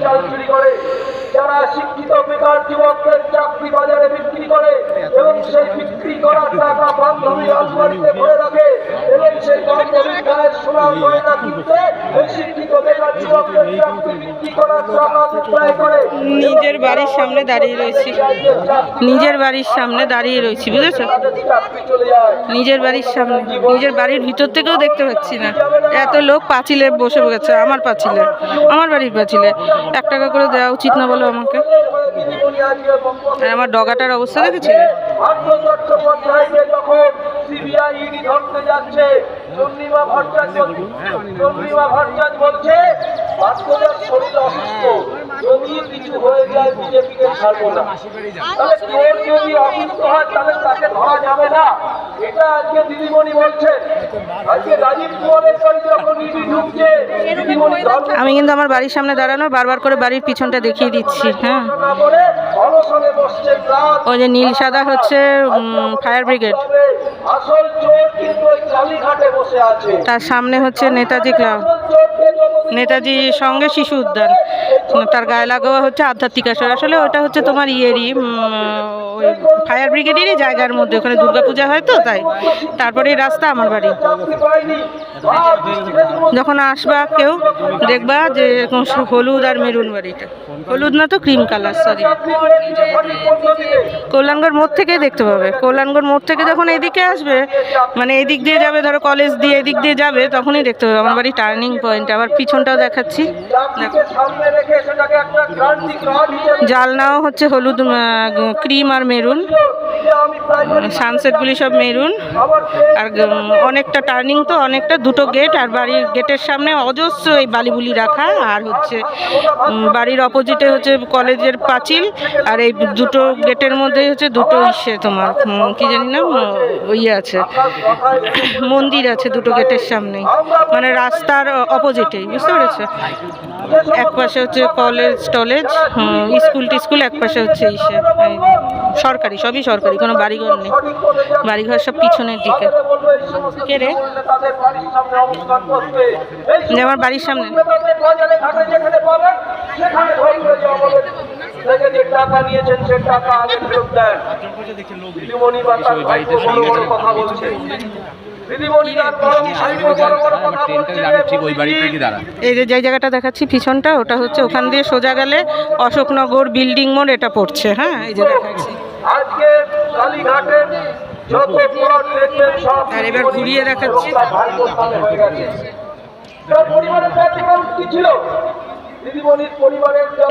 চাল চুরি করে যারা শিক্ষিত বেকার যুবকদের চাকরি বাজারে বিক্রি করে এবং সেই বিক্রি করা টাকা বান্ধবী রাজবাড়িতে ভরে রাখে এবং সেই বান্ধবীর গায়ের সোনার গয়না কিনতে এই শিক্ষিত বেকার যুবকদের চাকরি বিক্রি করার টাকা ব্যয় করে নিজের বাড়ির সামনে দাঁড়িয়ে রয়েছি। নিজের বাড়ির সামনে দাঁড়িয়ে রয়েছি, বুঝেছ? নিজের বাড়ির সামনে, নিজের বাড়ির ভিতর থেকেও দেখতে পাচ্ছি না। এত লোক পাঁচিলে বসে গেছে আমার পাঁচিলে, আমার বাড়ির পাঁচিলে। এক টাকা করে দেওয়া উচিত না বলো আমাকে। আর আমার ডগাটার অবস্থা দেখেছিল যখন সিবিআই ইডি ধরতে যাচ্ছে বলছে শরীর অসুস্থ। যদি কিছু হয়ে যায়, বিজেপিকে ছাড়বো না। তাহলে কেউ যদি অসুস্থ হয়, তাহলে তাকে ধরা যাবে না। এটা আজকে দিদিমণি বলছেন। আজকে রাজীব কুমারের বাড়ি যখন ইডি ঢুকছে আমি কিন্তু আমার বাড়ির সামনে দাঁড়ানো বারবার করে বাড়ির পিছনটা দেখিয়ে দিচ্ছি হ্যাঁ। ওই যে নীল সাদা হচ্ছে ফায়ার ব্রিগেড। তার সামনে হচ্ছে নেতাজি ক্লাব। নেতাজি সঙ্গে শিশু উদ্যান। তার গায়ে লাগোয়া হচ্ছে আধ্যাত্মিক আসর আসলে ওটা হচ্ছে তোমার ইয়েরই ওই ফায়ার ব্রিগেডেরই জায়গার মধ্যে, ওখানে দুর্গাপূজা হয় তো, তাই। তারপরে রাস্তা আমার বাড়ি। যখন আসবা কেউ, দেখবা যে এরকম হলুদ আর মেরুন বাড়িটা। হলুদ না তো ক্রিম কালার সরি কল্যাণগড় মোড় থেকেই দেখতে পাবে। কল্যাণগড় মোড় থেকে যখন এদিকে আসবে মানে এদিক দিয়ে যাবে, ধরো কলেজ দিয়ে এদিক দিয়ে যাবে, তখনই দেখতে পাবে। আমার বাড়ি টার্নিং পয়েন্ট, আবার পিছনটাও দেখাচ্ছি। জালনাও হচ্ছে হলুদ ক্রিম আর মেরুন সানসেটগুলি সব মেরুন। আর অনেকটা টার্নিং তো, অনেকটা দুটো গেট আর বাড়ির গেটের সামনে অজস্র এই বালিবুলি রাখা। আর হচ্ছে বাড়ির অপোজিটে হচ্ছে কলেজের পাঁচিল, আর এই দুটো গেটের মধ্যে হচ্ছে দুটো ইসে তোমার কি জানি না ইয়ে আছে, মন্দির আছে দুটো গেটের সামনেই। মানে রাস্তার অপোজিটেই বুঝতে পেরেছ? এক পাশে হচ্ছে কলেজ টলেজ স্কুল টিস্কুল এক পাশে হচ্ছে ইসে সরকারি সবই সরকারি কোনো বাড়িঘর নেই। বাড়িঘর সব পিছনের দিকে কে রে? আমার বাড়ির সামনে কথা বলছে এই যে যে জায়গাটা দেখাচ্ছি পিছনটা ওটা হচ্ছে ওখান দিয়ে সোজা গেলে অশোকনগর বিল্ডিং মোড় এটা পড়ছে হ্যাঁ? এই যে দেখাচ্ছি। আজকে কালীঘাটের যত প্লট দেখবেন সব আর এবার ঘুরিয়ে দেখাচ্ছি। হয়ে ছিল?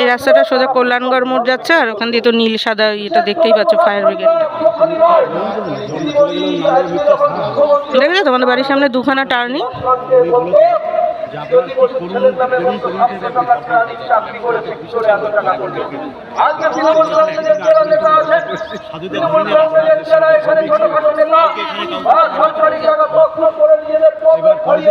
এই রাস্তাটা সোজা কল্যাণগড় মোড় যাচ্ছে আর ওখান দিয়ে তো নীল সাদা এটা দেখতেই পাচ্ছ ফায়ার ব্রিগেড আজকে দেখলে তোমাদের বাড়ির সামনে দুখানা টার্নিং সরকারকে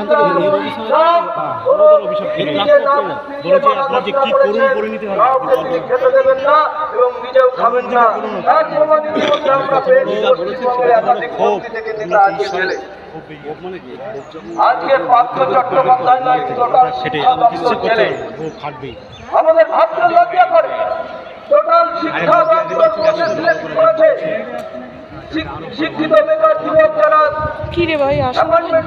একটা নাম, কোনো নিজের নাম দিয়ে বানানোর করে কাউকে তিনি খেতে দেবেন না এবং নিজেও খাবেন না। তার প্রমাণিত মধ্যে আমরা পেয়েছি পশ্চিমবঙ্গের একাধিক মন্ত্রী থেকে নেতা আজকে পার্থ চট্টোপাধ্যায় নয় টোটাল শিক্ষা দপ্তর আমাদের ভাবতে লজ্জা করে। টোটাল শিক্ষা শিক্ষিত বেকার যুবক কি রে ভাই আস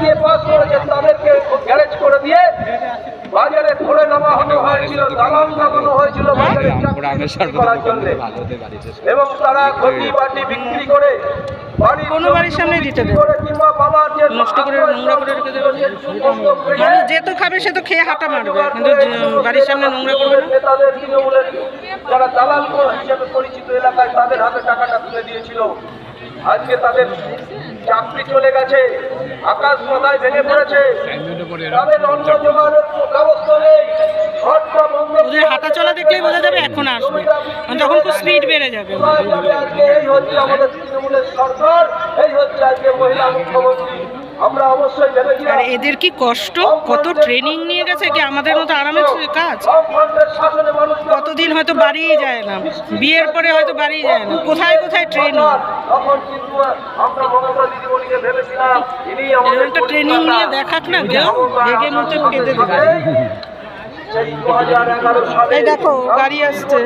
দিয়ে পাস করেছে তাদেরকে গ্যারেজ করে দিয়ে বাজারে ধরে নেওয়া হতো হয়েছিল দালাল লাগানো হয়েছিল বাজারে চাকরি করার জন্য। এবং তারা ঘটি বাটি বিক্রি করে কোনো বাড়ির সামনেই দিতে দেবে। করে কিংবা বাবার যে নষ্ট করে নোংরা করে রেখে দেবে। মানুষ যে তো খাবে সে তো খেয়ে হাঁটা মারবে। কিন্তু বাড়ির সামনে নোংরা করবে না। যারা দালাল হিসেবে পরিচিত এলাকায় তাদের হাতে টাকাটা তুলে দিয়েছিল। আজকে তাদের চাকরি চলে গেছে। আকাশ মাথায় ভেঙে পড়েছে। তাদের অন্য যোগাযোগ ব্যবস্থা নেই। হাঁটা চলা দেখলেই বোঝা যাবে এখন আসবে। খুব স্পিড বেড়ে যাবে। এই হচ্ছে আমাদের তৃণমূলের সরকার এই হচ্ছে আজকে মহিলা মুখ্যমন্ত্রী আমরা অবশ্যই ভেবেছিলাম আর এদের কি কষ্ট? কত ট্রেনিং নিয়ে গেছে? কি আমাদের মতো আরামের কাজ? কতদিন হয়তো বাড়িই যায় না। বিয়ের পরে হয়তো বাড়িই যায় না। কোথায় কোথায় ট্রেনিং একটা ট্রেনিং নিয়ে দেখাক না কেউ? ভেগে মতো পেতে দেবে সেই 2011 সালে এই দেখো, গাড়ি আসছে।